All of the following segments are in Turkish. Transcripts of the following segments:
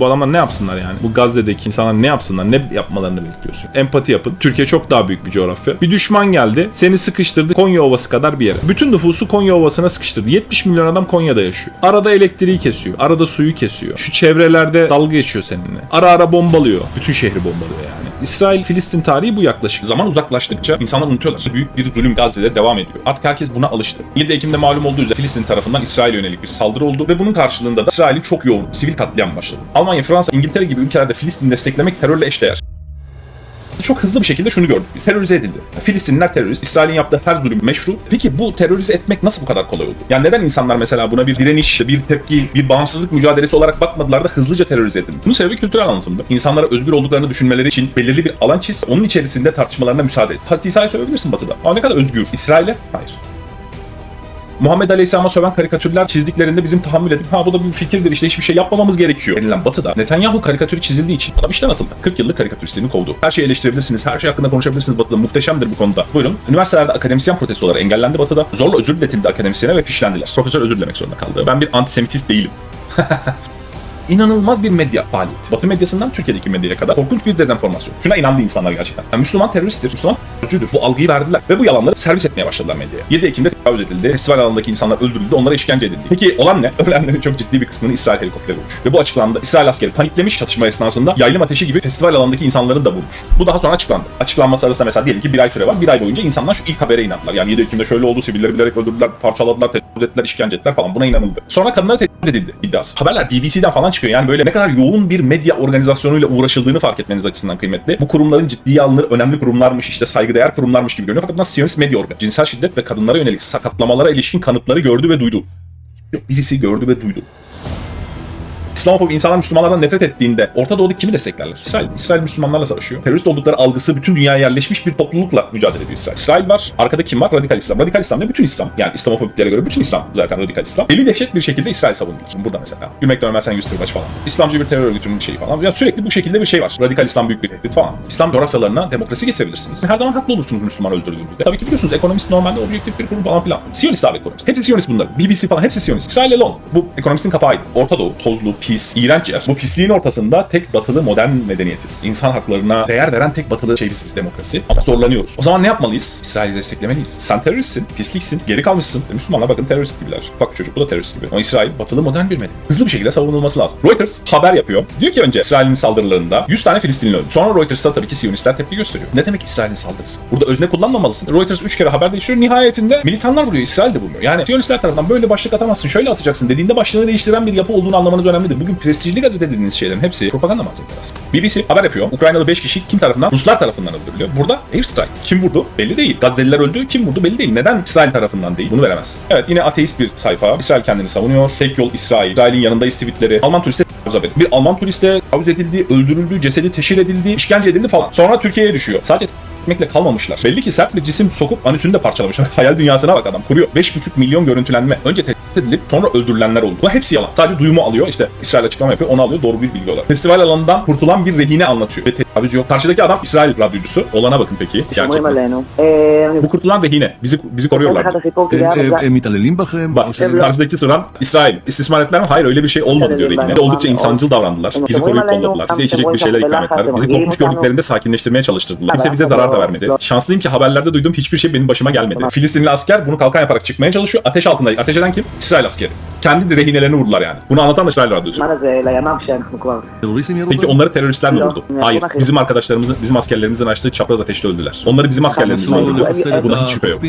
Bu adamlar ne yapsınlar yani? Bu Gazze'deki insanlar ne yapsınlar? Ne yapmalarını bekliyorsun? Empati yapın. Türkiye çok daha büyük bir coğrafya. Bir düşman geldi. Seni sıkıştırdı Konya Ovası kadar bir yere. Bütün nüfusu Konya Ovası'na sıkıştırdı. 70 milyon adam Konya'da yaşıyor. Arada elektriği kesiyor. Arada suyu kesiyor. Şu çevrelerde dalga geçiyor seninle. Ara ara bombalıyor. Bütün şehri bombalıyor yani. İsrail-Filistin tarihi bu yaklaşık. Zaman uzaklaştıkça insanlar unutuyorlar. Büyük bir zulüm Gazze'de devam ediyor. Artık herkes buna alıştı. 7 Ekim'de malum olduğu üzere Filistin tarafından İsrail'e yönelik bir saldırı oldu ve bunun karşılığında da İsrail'in çok yoğun sivil katliam başladı. Almanya, Fransa, İngiltere gibi ülkelerde Filistin desteklemek terörle eşdeğer. Çok hızlı bir şekilde şunu gördük. Terörize edildi. Filistinliler terörist. İsrail'in yaptığı her zulüm meşru. Peki bu terörize etmek nasıl bu kadar kolay oldu? Yani neden insanlar mesela buna bir direniş, bir tepki, bir bağımsızlık mücadelesi olarak bakmadılar da hızlıca terörize edildi? Bunun sebebi kültürel anlatımda. İnsanlara özgür olduklarını düşünmeleri için belirli bir alan çiz. Onun içerisinde tartışmalarına müsaade et. Hazreti İsa'ya söyleyebilirsin batıda. Ama ne kadar özgür. İsrail'e? Hayır. Muhammed Aleyhisselam'a söven karikatürler çizdiklerinde bizim tahammül edip ha bu da bir fikirdir işte hiçbir şey yapmamamız gerekiyor denilen batıda Netanyahu karikatürü çizildiği için adam işten atıldı. 40 yıllık karikatüristliğini kovdu. Her şeyi eleştirebilirsiniz, her şey hakkında konuşabilirsiniz batıda. Muhteşemdir bu konuda. Buyurun. Üniversitelerde akademisyen protestoları engellendi batıda. Zorla özür diletildi akademisyene ve fişlendiler. Profesör özür dilemek zorunda kaldı. Ben bir antisemitist değilim. İnanılmaz bir medya faaliyeti. Batı medyasından Türkiye'deki medyaya kadar korkunç bir dezenformasyon. Şuna inandı insanlar gerçekten. Yani Müslüman teröristtir, Müslüman terörcüdür. Bu algıyı verdiler ve bu yalanları servis etmeye başladılar medyaya. 7 Ekim'de tecavüz edildi, festival alanındaki insanlar öldürüldü, onlara işkence edildi. Peki olan ne? Ölenlerin çok ciddi bir kısmını İsrail helikopteri vurmuş. Ve bu açıklandı. İsrail askeri paniklemiş çatışma esnasında yaylım ateşi gibi festival alanındaki insanların da vurmuş. Bu daha sonra açıklandı. Açıklanması arasında mesela diyelim ki bir ay süre var. Bir ay boyunca insanlar şu ilk habere inandılar. Yani 7 Ekim'de şöyle oldu, sivilleri bilerek öldürdüler, parçaladılar, tecavüz ettiler, işkence ettiler falan. Buna inanıldı. Sonra kadınlara tecavüz edildi iddiası. Haberler BBC'den falan çıkıyor. Yani böyle ne kadar yoğun bir medya organizasyonuyla uğraşıldığını fark etmeniz açısından kıymetli. Bu kurumların ciddiye alınır, önemli kurumlarmış, işte saygıdeğer kurumlarmış gibi görünüyor. Fakat bunlar Siyonist medya organı. Cinsel şiddet ve kadınlara yönelik sakatlamalara ilişkin kanıtları gördü ve duydu. Birisi gördü ve duydu. İslamofobi insanlar Müslümanlardan nefret ettiğinde Orta Doğu'da kimi desteklerler? İsrail. İsrail Müslümanlarla savaşıyor. Terörist oldukları algısı bütün dünyaya yerleşmiş bir toplulukla mücadele ediyor İsrail. İsrail var. Arkada kim var? Radikal İslam. Radikal İslam ne? Bütün İslam. Yani İslamofobiklere göre bütün İslam zaten radikal İslam. Deli dehşet bir şekilde İsrail savunulur. Burada mesela. Gülmekten ölmezsen yüz kırbaç falan. İslamcı bir terör örgütünün şeyi falan. Ya sürekli bu şekilde bir şey var. Radikal İslam büyük bir tehdit falan. İslam coğrafyalarına demokrasi getirebilirsiniz. Her zaman haklı olursunuz Müslüman öldürdüğünüzde. Tabii ki biliyorsunuz ekonomist normalde objektif bir kurum falan filan. Siyonist abi ekonomist. Hepsi Siyonist bunlar. BBC falan hepsi Siyonist. İsrail alone. Bu ekonomistin kapağıydı. Orta Doğu, tozlu, pis, iğrenç yer. Bu pisliğin ortasında tek batılı modern medeniyetiz. İnsan haklarına değer veren tek batılı şey biziz demokrasi. Ama zorlanıyoruz. O zaman ne yapmalıyız? İsrail'i desteklemeliyiz. Sen teröristsin, pisliksin, geri kalmışsın. E, Müslümanlar bakın terörist gibiler. Ufak çocuk bu da terörist gibi. Ama İsrail batılı modern bir medeniyet. Hızlı bir şekilde savunulması lazım. Reuters haber yapıyor. Diyor ki önce İsrail'in saldırılarında 100 tane Filistinli öldü. Sonra Reuters'a tabii ki Siyonistler tepki gösteriyor. Ne demek İsrail'in saldırısı? Burada özne kullanmamalısın. Reuters 3 kere haber değiştiriyor. Nihayetinde militanlar vuruyor. İsrail de vurmuyor. Yani Siyonistler tarafından böyle başlık atamazsın, şöyle atacaksın dediğinde başlığını değiştiren bir yapı olduğunu anlamanız önemlidir. Bugün prestijli gazete dediğiniz şeylerin hepsi propaganda malzemeleri aslında. BBC haber yapıyor. Ukraynalı 5 kişi kim tarafından? Ruslar tarafından öldürülüyor. Burada airstrike. Kim vurdu? Belli değil. Gazze'liler öldü. Kim vurdu? Belli değil. Neden İsrail tarafından değil? Bunu veremezsin. Evet yine ateist bir sayfa. İsrail kendini savunuyor. Tek yol İsrail. İsrail'in yanındayız tweetleri. Alman turiste. Bir Alman turiste tecavüz edildi, öldürüldü, cesedi teşhir edildi, işkence edildi falan. Sonra Türkiye'ye düşüyor. Sadece etmekle kalmamışlar. Belli ki sert bir cisim sokup anüsünü de parçalamış. Hayal dünyasına bak adam kuruyor. 5,5 milyon görüntülenme. Önce tespit edilip sonra öldürülenler oldu. Bu hepsi yalan. Sadece duyumu alıyor. İşte İsrail açıklama yapıyor. Onu alıyor. Doğru bir bilgi olarak. Festival alanından kurtulan bir rehine anlatıyor. Ve tecavüz yok. Karşıdaki adam İsrail radyocusu. Olana bakın peki. Gerçekten. Bu kurtulan rehine. Bizi bizi koruyorlar. Bak karşıdaki soran İsrail. İstismar ettiler mi? Hayır öyle bir şey olmadı diyor rehine. Oldukça insancıl davrandılar. Bizi koruyup kolladılar. Bize içecek bir şeyler ikram ettiler. Bizi korkmuş gördüklerinde sakinleştirmeye çalıştırdılar. Kimse bize zarar da vermedi. Şanslıyım ki haberlerde duyduğum hiçbir şey benim başıma gelmedi. Filistinli asker bunu kalkan yaparak çıkmaya çalışıyor. Ateş altında. Ateş eden kim? İsrail askeri. Kendi rehinelerini vurdular yani. Bunu anlatan da İsrail radyosu. Peki onları teröristler mi vurdu? Hayır. Bizim arkadaşlarımızın, bizim askerlerimizin açtığı çapraz ateşle öldüler. Onları bizim askerlerimiz öldürdü. Buna hiç şüphe yok.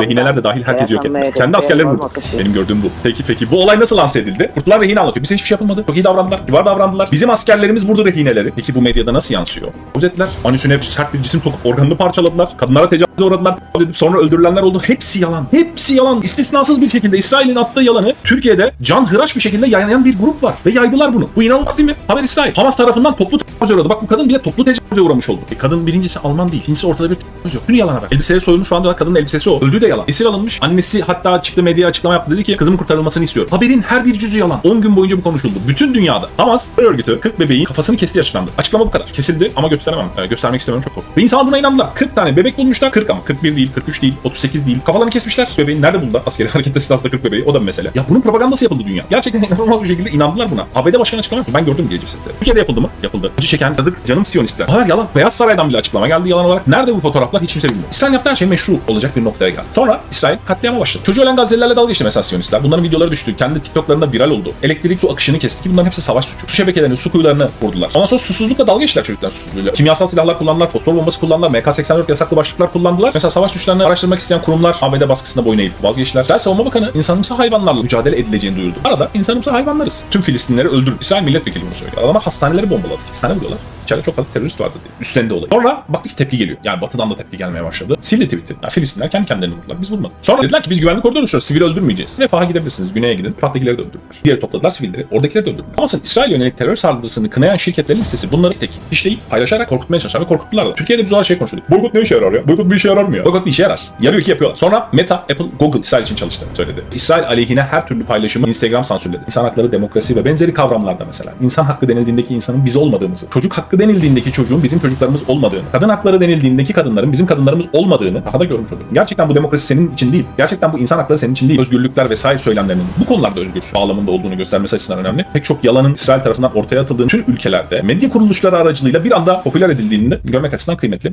Rehineler de dahil herkes yok ettiler. Kendi askerlerini vurdu. Benim gördüğüm bu. Peki peki. Bu olay nasıl lanse edildi? Kurtlar rehine anlatıyor. Bize hiçbir şey yapılmadı. Çok iyi davrandılar. Kibar davrandılar. Bizim askerlerimiz vurdu rehineleri. Peki bu medyada nasıl yansıyor? Özetler. Anüsüne sert bir cisim sokup organını parçaladılar. Kadınlara tecavüze uğradılar. edip sonra öldürülenler oldu. Hepsi yalan. Hepsi yalan. İstisnasız bir şekilde İsrail'in attığı yalanı Türkiye'de can hıraş bir şekilde yayınlayan bir grup var. Ve yaydılar bunu. Bu inanılmaz değil mi? Haber İsrail. Hamas tarafından toplu tecavüze uğradı. Bak bu kadın bile toplu tecavüze uğramış oldu. E, kadın birincisi Alman değil. İkincisi ortada bir tecavüz yok. Bütün yalana bak. Elbiseleri soyulmuş falan diyorlar. Kadının elbisesi o. Öldüğü de yalan. Esir alınmış. Annesi hatta çıktı medyaya açıklama yaptı. Dedi ki kızımın kurtarılmasını istiyorum. Haberin her bir cüzü yalan. 10 gün boyunca bu konuşuldu. Bütün dünyada. Hamas terör örgütü 40 bebeğin kafasını kestiği açıklandı. Açıklama bu kadar. Kesildi ama gösteremem. Ee, göstermek istemiyorum çok korktum. Ve insanlar buna inandılar. 40 tane bebek bulmuşlar. 40 40 ama 41 değil, 43 değil, 38 değil. Kafalarını kesmişler. Bebeğin nerede buldular? Askeri harekette silahlı 40 bebeği. O da bir mesele. Ya bunun propagandası yapıldı dünya. Gerçekten inanılmaz bir şekilde inandılar buna. ABD başkanı açıklama yaptı. Ben gördüm gece sette. Türkiye'de yapıldı mı? Yapıldı. Acı çeken yazık canım Siyonistler. Hayır yalan. Beyaz Saray'dan bile açıklama geldi yalan olarak. Nerede bu fotoğraflar hiç kimse bilmiyor. İsrail yaptığı her şey meşru olacak bir noktaya geldi. Sonra İsrail katliama başladı. Çocuğu ölen Gazze'lilerle dalga geçti mesela Siyonistler. Bunların videoları düştü. Kendi TikTok'larında viral oldu. Elektrik su akışını kesti ki bunların hepsi savaş suçu. Su şebekelerini, su kuyularını vurdular. Ondan sonra susuzlukla dalga geçtiler çocuklar susuzluğuyla. Kimyasal silahlar kullandılar, fosfor bombası kullandılar, MK-84 yasaklı başlıklar kullandılar. Mesela savaş suçlarını araştırmak isteyen kurumlar ABD baskısına boyun eğip vazgeçtiler. İsrail Savunma Bakanı insanımsı hayvanlarla mücadele edileceğini duyurdu. Arada insanımsı hayvanlarız. Tüm Filistinleri öldürün. İsrail milletvekili bunu söylüyor. Adamlar hastaneleri bombaladı. Hastane vuruyorlar. İçeride çok fazla terörist vardı diye. Üstlendi olay. Sonra baktık ki tepki geliyor. Yani batıdan da tepki gelmeye başladı. Sildi tweet'i. Yani Filistinler kendi kendilerini vurdular. Biz vurmadık. Sonra dediler ki biz güvenlik koridoru düşüyoruz. Sivil öldürmeyeceğiz. Refaha gidebilirsiniz. Güney'e gidin. Fatihleri de öldürdüler. Diğer topladılar sivilleri. Oradakileri de öldürdüler. Ama sen İsrail yönelik terör saldırısını kınayan şirketlerin listesi bunları tek işleyip paylaşarak korkutmaya çalışan ve korkuttular da. Türkiye'de biz o şey konuşuyorduk. Boykot ne işe yarar ya? Boykot bir işe yarar mı ya? Boykot bir işe yarar. Yarıyor ki yapıyorlar. Sonra Meta, Apple, Google İsrail için çalıştı söyledi. İsrail aleyhine her türlü paylaşımı Instagram sansürledi. İnsan hakları, demokrasi ve benzeri kavramlarda mesela. İnsan hakkı denildiğindeki insanın biz olmadığımızı, çocuk hakkı denildiğindeki çocuğun bizim çocuklarımız olmadığını, kadın hakları denildiğindeki kadınların bizim kadınlarımız olmadığını daha da görmüş oluyoruz. Gerçekten bu demokrasi senin için değil. Gerçekten bu insan hakları senin için değil. Özgürlükler vesaire söylemlerinin bu konularda özgürsün bağlamında olduğunu göstermesi açısından önemli. Pek çok yalanın İsrail tarafından ortaya atıldığını tüm ülkelerde medya kuruluşları aracılığıyla bir anda popüler edildiğini görmek açısından kıymetli.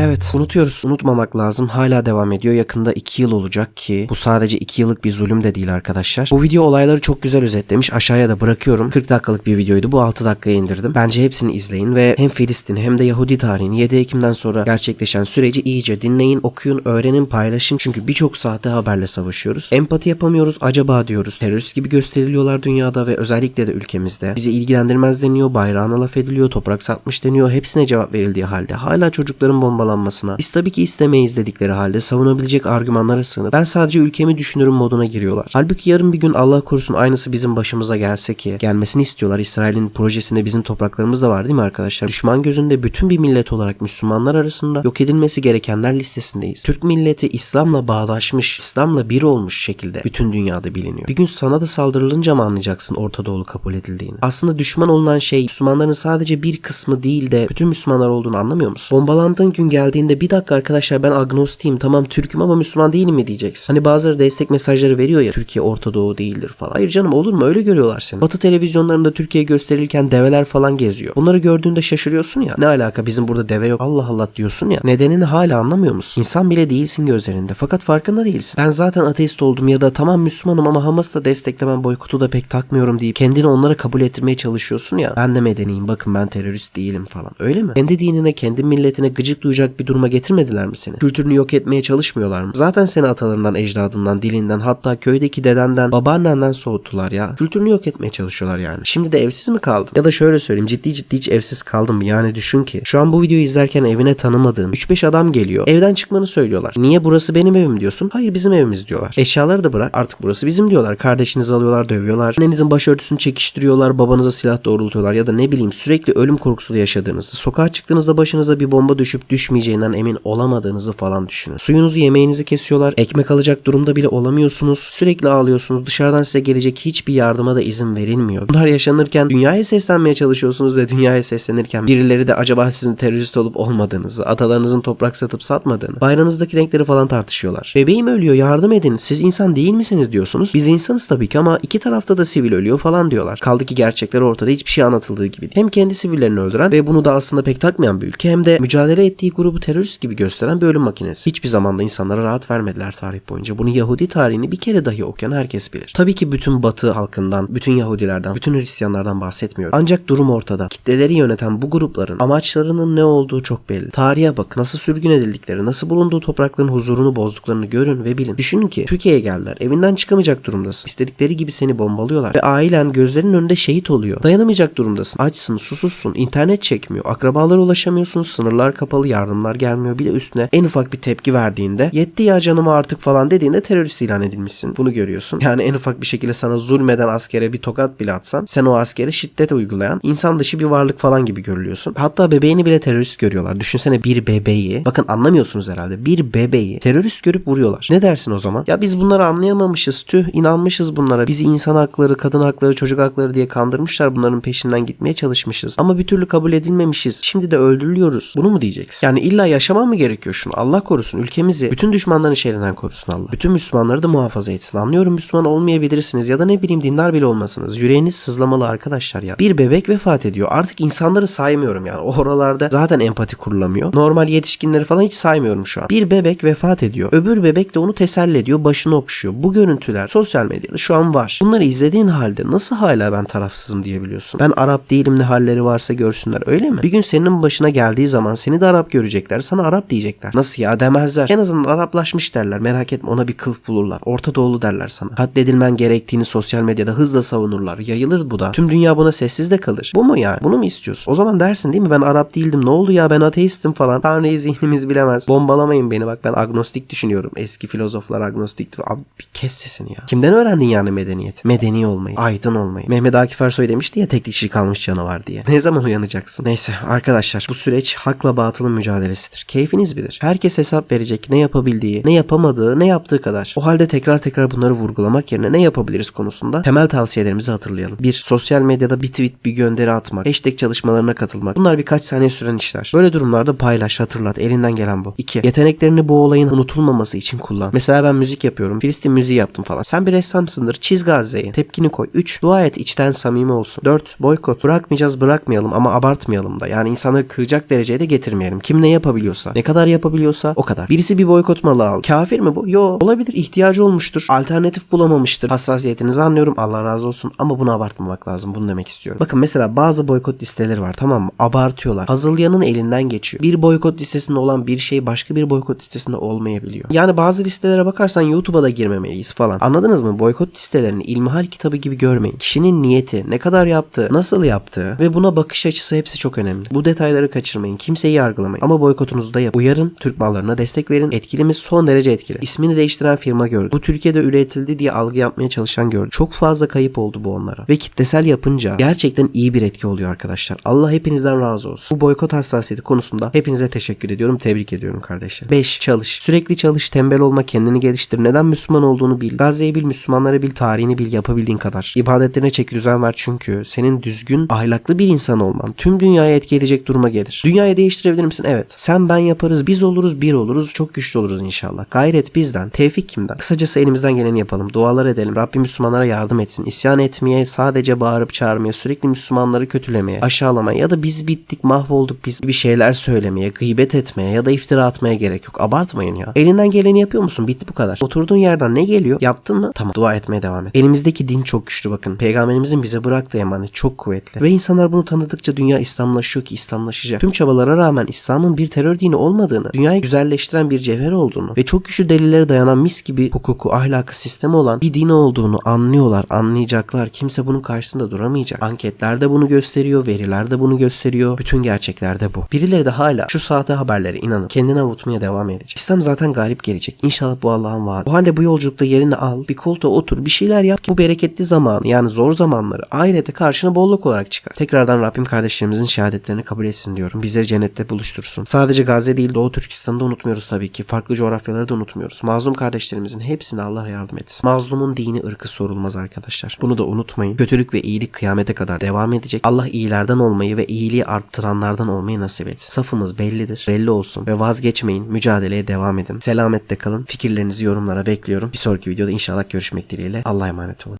Evet unutuyoruz. Unutmamak lazım. Hala devam ediyor. Yakında 2 yıl olacak ki bu sadece 2 yıllık bir zulüm de değil arkadaşlar. Bu video olayları çok güzel özetlemiş. Aşağıya da bırakıyorum. 40 dakikalık bir videoydu. Bu 6 dakikaya indirdim. Bence hepsini izleyin ve hem Filistin hem de Yahudi tarihini 7 Ekim'den sonra gerçekleşen süreci iyice dinleyin, okuyun, öğrenin, paylaşın. Çünkü birçok sahte haberle savaşıyoruz. Empati yapamıyoruz. Acaba diyoruz. Terörist gibi gösteriliyorlar dünyada ve özellikle de ülkemizde. Bizi ilgilendirmez deniyor. Bayrağına laf ediliyor. Toprak satmış deniyor. Hepsine cevap verildiği halde hala çocukların bombalanmasına biz tabii ki istemeyiz dedikleri halde savunabilecek argümanlara sığınıp ben sadece ülkemi düşünürüm moduna giriyorlar. Halbuki yarın bir gün Allah korusun aynısı bizim başımıza gelse ki gelmesini istiyorlar. İsrail'in projesinde bizim topraklarımız da var değil mi arkadaşlar? Düşman gözünde bütün bir millet olarak Müslümanlar arasında yok edilmesi gerekenler listesindeyiz. Türk milleti İslam'la bağdaşmış, İslam'la bir olmuş şekilde bütün dünyada biliniyor. Bir gün sana da saldırılınca mı anlayacaksın Orta Doğu kabul edildiğini? Aslında düşman olunan şey Müslümanların sadece bir kısmı değil de bütün Müslümanlar olduğunu anlamıyor musun? Bombalandığın gün geldiğinde bir dakika arkadaşlar ben agnostiyim tamam Türk'üm ama Müslüman değilim mi diyeceksin. Hani bazıları destek mesajları veriyor ya Türkiye Orta Doğu değildir falan. Hayır canım olur mu öyle görüyorlar seni. Batı televizyonlarında Türkiye gösterilirken develer falan geziyor. Bunları gördüğünde şaşırıyorsun ya. Ne alaka bizim burada deve yok Allah Allah diyorsun ya. Nedenini hala anlamıyor musun? İnsan bile değilsin gözlerinde fakat farkında değilsin. Ben zaten ateist oldum ya da tamam Müslümanım ama Hamas'ı da desteklemem boykotu da pek takmıyorum deyip kendini onlara kabul ettirmeye çalışıyorsun ya. Ben de medeniyim bakın ben terörist değilim falan. Öyle mi? Kendi dinine kendi milletine gıcık duyacak bir duruma getirmediler mi seni? Kültürünü yok etmeye çalışmıyorlar mı? Zaten seni atalarından, ecdadından, dilinden hatta köydeki dedenden, babaannenden soğuttular ya. Kültürünü yok etmeye çalışıyorlar yani. Şimdi de evsiz mi kaldın? Ya da şöyle söyleyeyim ciddi ciddi hiç evsiz kaldın mı? Yani düşün ki şu an bu videoyu izlerken evine tanımadığın 3-5 adam geliyor. Evden çıkmanı söylüyorlar. Niye burası benim evim diyorsun? Hayır bizim evimiz diyorlar. Eşyaları da bırak artık burası bizim diyorlar. Kardeşinizi alıyorlar dövüyorlar. Annenizin başörtüsünü çekiştiriyorlar. Babanıza silah doğrultuyorlar. Ya da ne bileyim sürekli ölüm korkusuyla yaşadığınızı. Sokağa çıktığınızda başınıza bir bomba düşüp düşmeyeceğinden emin olamadığınızı falan düşünün. Suyunuzu yemeğinizi kesiyorlar. Ekmek alacak durumda bile olamıyorsunuz. Sürekli ağlıyorsunuz. Dışarıdan size gelecek hiçbir yardıma da izin verilmiyor. Bunlar yaşanırken dünyaya seslenmeye çalışıyorsunuz ve dünyaya seslenirken birileri de acaba sizin terörist olup olmadığınızı, atalarınızın toprak satıp satmadığını, bayrağınızdaki renkleri falan tartışıyorlar. Bebeğim ölüyor yardım edin. Siz insan değil misiniz diyorsunuz. Biz insanız tabii ki ama iki tarafta da sivil ölüyor falan diyorlar. Kaldı ki gerçekler ortada hiçbir şey anlatıldığı gibi. Hem kendi sivillerini öldüren ve bunu da aslında pek takmayan bir ülke hem de mücadele ettiği grubu terörist gibi gösteren bir ölüm makinesi. Hiçbir zaman da insanlara rahat vermediler tarih boyunca. Bunu Yahudi tarihini bir kere dahi okuyan herkes bilir. Tabii ki bütün Batı halkından, bütün Yahudilerden, bütün Hristiyanlardan bahsetmiyorum. Ancak durum ortada. Kitleleri yöneten bu grupların amaçlarının ne olduğu çok belli. Tarihe bakın. Nasıl sürgün edildikleri, nasıl bulunduğu toprakların huzurunu bozduklarını görün ve bilin. Düşünün ki Türkiye'ye geldiler. Evinden çıkamayacak durumdasın. İstedikleri gibi seni bombalıyorlar. Ve ailen gözlerinin önünde şehit oluyor. Dayanamayacak durumdasın. Açsın, susuzsun, internet çekmiyor. Akrabalara ulaşamıyorsun, sınırlar kapalı, yardım yardımlar gelmiyor. Bir de üstüne en ufak bir tepki verdiğinde yetti ya canıma artık falan dediğinde terörist ilan edilmişsin. Bunu görüyorsun. Yani en ufak bir şekilde sana zulmeden askere bir tokat bile atsan sen o askere şiddet uygulayan insan dışı bir varlık falan gibi görülüyorsun. Hatta bebeğini bile terörist görüyorlar. Düşünsene bir bebeği bakın anlamıyorsunuz herhalde. Bir bebeği terörist görüp vuruyorlar. Ne dersin o zaman? Ya biz bunları anlayamamışız. Tüh inanmışız bunlara. Bizi insan hakları, kadın hakları, çocuk hakları diye kandırmışlar. Bunların peşinden gitmeye çalışmışız. Ama bir türlü kabul edilmemişiz. Şimdi de öldürülüyoruz. Bunu mu diyeceksin? Yani illa yaşamam mı gerekiyor şunu? Allah korusun ülkemizi bütün düşmanların şerrinden korusun Allah. Bütün Müslümanları da muhafaza etsin. Anlıyorum Müslüman olmayabilirsiniz ya da ne bileyim dindar bile olmasınız. Yüreğiniz sızlamalı arkadaşlar ya. Bir bebek vefat ediyor. Artık insanları saymıyorum yani. Oralarda zaten empati kurulamıyor. Normal yetişkinleri falan hiç saymıyorum şu an. Bir bebek vefat ediyor. Öbür bebek de onu teselli ediyor. Başını okşuyor. Bu görüntüler sosyal medyada şu an var. Bunları izlediğin halde nasıl hala ben tarafsızım diyebiliyorsun? Ben Arap değilim ne halleri varsa görsünler öyle mi? Bir gün senin başına geldiği zaman seni de Arap görecekler. Sana Arap diyecekler. Nasıl ya demezler. En azından Araplaşmış derler. Merak etme ona bir kılıf bulurlar. Orta Doğulu derler sana. Katledilmen gerektiğini sosyal medyada hızla savunurlar. Yayılır bu da. Tüm dünya buna sessiz de kalır. Bu mu yani? Bunu mu istiyorsun? O zaman dersin değil mi ben Arap değildim. Ne oldu ya ben ateistim falan. Tanrı'yı zihnimiz bilemez. Bombalamayın beni bak ben agnostik düşünüyorum. Eski filozoflar agnostikti. Abi bir kes sesini ya. Kimden öğrendin yani medeniyeti? Medeni olmayı, aydın olmayı. Mehmet Akif Ersoy demişti ya tek dişi kalmış canavar diye. Ne zaman uyanacaksın? Neyse arkadaşlar bu süreç hakla batılın mücadelesidir. Keyfiniz bilir. Herkes hesap verecek ne yapabildiği, ne yapamadığı, ne yaptığı kadar. O halde tekrar tekrar bunları vurgulamak yerine ne yapabiliriz konusunda temel tavsiyelerimizi hatırlayalım. 1. Sosyal medyada bir tweet, bir gönderi atmak, hashtag çalışmalarına katılmak. Bunlar birkaç saniye süren işler. Böyle durumlarda paylaş, hatırlat. Elinden gelen bu. 2. Yeteneklerini bu olayın unutulmaması için kullan. Mesela ben müzik yapıyorum. Filistin müziği yaptım falan. Sen bir ressamsındır. Çiz Gazze'yi. Tepkini koy. 3. Dua et içten samimi olsun. 4. Boykot. Bırakmayacağız bırakmayalım ama abartmayalım da. Yani insanları kıracak dereceye de getirmeyelim. Kim ne yapabiliyorsa. Ne kadar yapabiliyorsa o kadar. Birisi bir boykot malı al. Kafir mi bu? Yo. Olabilir. ihtiyacı olmuştur. Alternatif bulamamıştır. Hassasiyetinizi anlıyorum. Allah razı olsun. Ama bunu abartmamak lazım. Bunu demek istiyorum. Bakın mesela bazı boykot listeleri var tamam mı? Abartıyorlar. Hazırlayanın elinden geçiyor. Bir boykot listesinde olan bir şey başka bir boykot listesinde olmayabiliyor. Yani bazı listelere bakarsan YouTube'a da girmemeliyiz falan. Anladınız mı? Boykot listelerini ilmihal kitabı gibi görmeyin. Kişinin niyeti, ne kadar yaptığı, nasıl yaptığı ve buna bakış açısı hepsi çok önemli. Bu detayları kaçırmayın. Kimseyi yargılamayın. Ama boykotunuzu da yapın. Uyarın. Türk mallarına destek verin. Etkilimiz son derece etkili. İsmini değiştiren firma gördü. Bu Türkiye'de üretildi diye algı yapmaya çalışan gördü. Çok fazla kayıp oldu bu onlara. Ve kitlesel yapınca gerçekten iyi bir etki oluyor arkadaşlar. Allah hepinizden razı olsun. Bu boykot hassasiyeti konusunda hepinize teşekkür ediyorum. Tebrik ediyorum kardeşler. 5. Çalış. Sürekli çalış. Tembel olma. Kendini geliştir. Neden Müslüman olduğunu bil. Gazze'yi bil. Müslümanları bil. Tarihini bil. Yapabildiğin kadar. İbadetlerine çeki düzen ver çünkü senin düzgün, ahlaklı bir insan olman tüm dünyaya etki edecek duruma gelir. Dünyayı değiştirebilir misin? Evet. Sen ben yaparız. Biz oluruz. Bir oluruz. Çok güçlü oluruz inşallah. Gayret bizden. Tevfik kimden? Kısacası elimizden geleni yapalım. Dualar edelim. Rabbim Müslümanlara yardım etsin. İsyan etmeye, sadece bağırıp çağırmaya, sürekli Müslümanları kötülemeye, aşağılamaya ya da biz bittik, mahvolduk biz bir şeyler söylemeye, gıybet etmeye ya da iftira atmaya gerek yok. Abartmayın ya. Elinden geleni yapıyor musun? Bitti bu kadar. Oturduğun yerden ne geliyor? Yaptın mı? Tamam. Dua etmeye devam et. Elimizdeki din çok güçlü bakın. Peygamberimizin bize bıraktığı emanet çok kuvvetli. Ve insanlar bunu tanıdıkça dünya İslamlaşıyor ki İslamlaşacak. Tüm çabalara rağmen İslam'ın bir terör dini olmadığını, dünyayı güzelleştiren bir cevher olduğunu ve çok güçlü delillere dayanan mis gibi hukuku, ahlakı, sistemi olan bir din olduğunu anlıyorlar, anlayacaklar. Kimse bunun karşısında duramayacak. Anketler de bunu gösteriyor, veriler de bunu gösteriyor. Bütün gerçekler de bu. Birileri de hala şu saate haberlere inanıp kendini avutmaya devam edecek. İslam zaten galip gelecek. İnşallah bu Allah'ın vaadi. O halde bu yolculukta yerini al, bir koltuğa otur, bir şeyler yap ki bu bereketli zamanı yani zor zamanları ahirete karşına bolluk olarak çıkar. Tekrardan Rabbim kardeşlerimizin şehadetlerini kabul etsin diyorum. Bizleri cennette buluştursun. Sadece Gazze değil Doğu Türkistan'da unutmuyoruz tabii ki. Farklı coğrafyaları da unutmuyoruz. Mazlum kardeşlerimizin hepsine Allah yardım etsin. Mazlumun dini ırkı sorulmaz arkadaşlar. Bunu da unutmayın. Kötülük ve iyilik kıyamete kadar devam edecek. Allah iyilerden olmayı ve iyiliği arttıranlardan olmayı nasip etsin. Safımız bellidir. Belli olsun ve vazgeçmeyin. Mücadeleye devam edin. Selamette kalın. Fikirlerinizi yorumlara bekliyorum. Bir sonraki videoda inşallah görüşmek dileğiyle. Allah'a emanet olun.